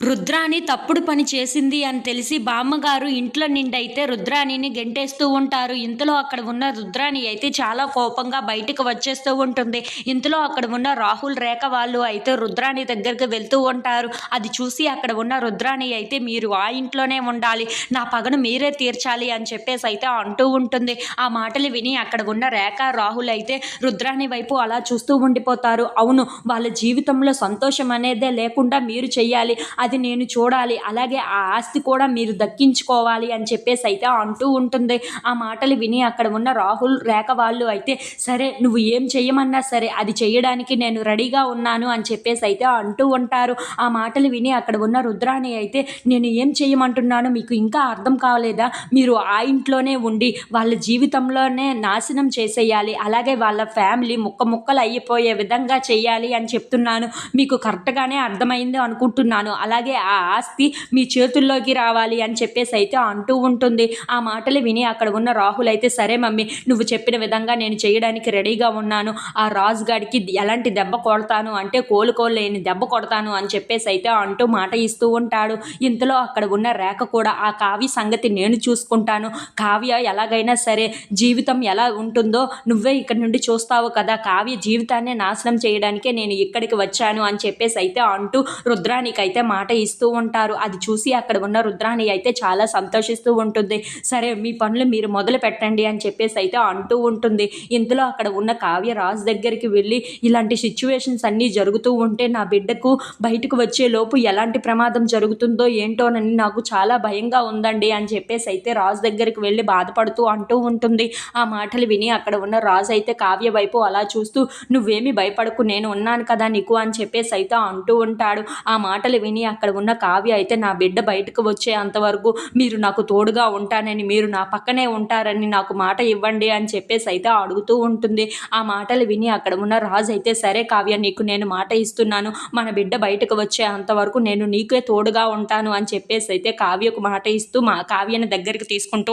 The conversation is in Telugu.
రుద్రాణి తప్పుడు పని చేసింది అని తెలిసి బామ్మగారు ఇంట్లో నిండైతే రుద్రాణిని గెంటేస్తూ ఉంటారు. ఇంతలో అక్కడ ఉన్న రుద్రాణి అయితే చాలా కోపంగా బయటికి వచ్చేస్తూ ఉంటుంది. ఇంతలో అక్కడ ఉన్న రాహుల్ రేఖ వాళ్ళు అయితే రుద్రాణి దగ్గరికి వెళ్తూ ఉంటారు. అది చూసి అక్కడ ఉన్న రుద్రాణి అయితే మీరు ఆ ఇంట్లోనే ఉండాలి. నా పగను మీరే తీర్చాలి అని చెప్పేసి అయితే అంటూ ఉంటుంది. ఆ మాటలు విని అక్కడ ఉన్న రేఖ రాహుల్ అయితే రుద్రాణి వైపు అలా చూస్తూ ఉండిపోతారు. అవును వాళ్ళ జీవితంలో సంతోషం అనేదే లేకుండా మీరు చెయ్యాలి. అది నేను చూడాలి. అలాగే ఆ ఆస్తి కూడా మీరు దక్కించుకోవాలి అని చెప్పేసి అయితే అంటూ ఉంటుంది. ఆ మాటలు విని అక్కడ ఉన్న రాహుల్ రేఖ వాళ్ళు అయితే సరే నువ్వు ఏం చేయమన్నా సరే అది చేయడానికి నేను రెడీగా ఉన్నాను అని చెప్పేసి అయితే అంటూ ఉంటారు. ఆ మాటలు విని అక్కడ ఉన్న రుద్రాణి అయితే నేను ఏం చేయమంటున్నాను మీకు ఇంకా అర్థం కాలేదా? మీరు ఆ ఇంట్లోనే ఉండి వాళ్ళ జీవితంలోనే నాశనం చేసేయాలి. అలాగే వాళ్ళ ఫ్యామిలీ ముక్క ముక్కలు అయిపోయే విధంగా చేయాలి అని చెప్తున్నాను. మీకు కరెక్ట్గానే అర్థమైంది అనుకుంటున్నాను. అలాగే అలాగే ఆ ఆస్తి మీ చేతుల్లోకి రావాలి అని చెప్పేసి అయితే అంటూ ఉంటుంది. ఆ మాటలు విని అక్కడ ఉన్న రాహుల్ అయితే సరే మమ్మీ నువ్వు చెప్పిన విధంగా నేను చేయడానికి రెడీగా ఉన్నాను. ఆ రాజుగాడికి ఎలాంటి దెబ్బ కొడతాను అంటే కోలుకోలేని దెబ్బ కొడతాను అని చెప్పేసి అయితే అంటూ మాట ఇస్తూ ఉంటాడు. ఇంతలో అక్కడ ఉన్న రేఖ కూడా ఆ కావ్య సంగతి నేను చూసుకుంటాను. కావ్య ఎలాగైనా సరే జీవితం ఎలా ఉంటుందో నువ్వే ఇక్కడ నుండి చూస్తావు కదా. కావ్య జీవితాన్ని నాశనం చేయడానికే నేను ఇక్కడికి వచ్చాను అని చెప్పేసి అయితే అంటూ రుద్రానికైతే మాట మాట ఇస్తూ ఉంటారు. అది చూసి అక్కడ ఉన్న రుద్రాణి అయితే చాలా సంతోషిస్తూ ఉంటుంది. సరే మీ పనులు మీరు మొదలు పెట్టండి అని చెప్పేసి అయితే అంటూ ఉంటుంది. ఇంతలో అక్కడ ఉన్న కావ్య రాజు దగ్గరికి వెళ్ళి ఇలాంటి సిచ్యువేషన్స్ అన్నీ జరుగుతూ ఉంటే నా బిడ్డకు బయటకు వచ్చే లోపు ఎలాంటి ప్రమాదం జరుగుతుందో ఏంటోనని నాకు చాలా భయంగా ఉందండి అని చెప్పేసి అయితే రాజు దగ్గరికి వెళ్ళి బాధపడుతూ అంటూ ఉంటుంది. ఆ మాటలు విని అక్కడ ఉన్న రాజు అయితే కావ్య వైపు అలా చూస్తూ నువ్వేమి భయపడకు నేను ఉన్నాను కదా నీకు అని చెప్పేసి అయితే అంటూ ఉంటాడు. ఆ మాటలు విని అక్కడ ఉన్న కావ్య అయితే నా బిడ్డ బయటకు వచ్చే అంతవరకు మీరు నాకు తోడుగా ఉంటానని మీరు నా పక్కనే ఉంటారని నాకు మాట ఇవ్వండి అని చెప్పేసి అయితే అడుగుతూ ఉంటుంది. ఆ మాటలు విని అక్కడ ఉన్న రాజు అయితే సరే కావ్య నీకు నేను మాట ఇస్తున్నాను. మన బిడ్డ బయటకు వచ్చే అంతవరకు నేను నీకే తోడుగా ఉంటాను అని చెప్పేసి అయితే కావ్యకు మాట ఇస్తూ మా కావ్యని దగ్గరికి తీసుకుంటూ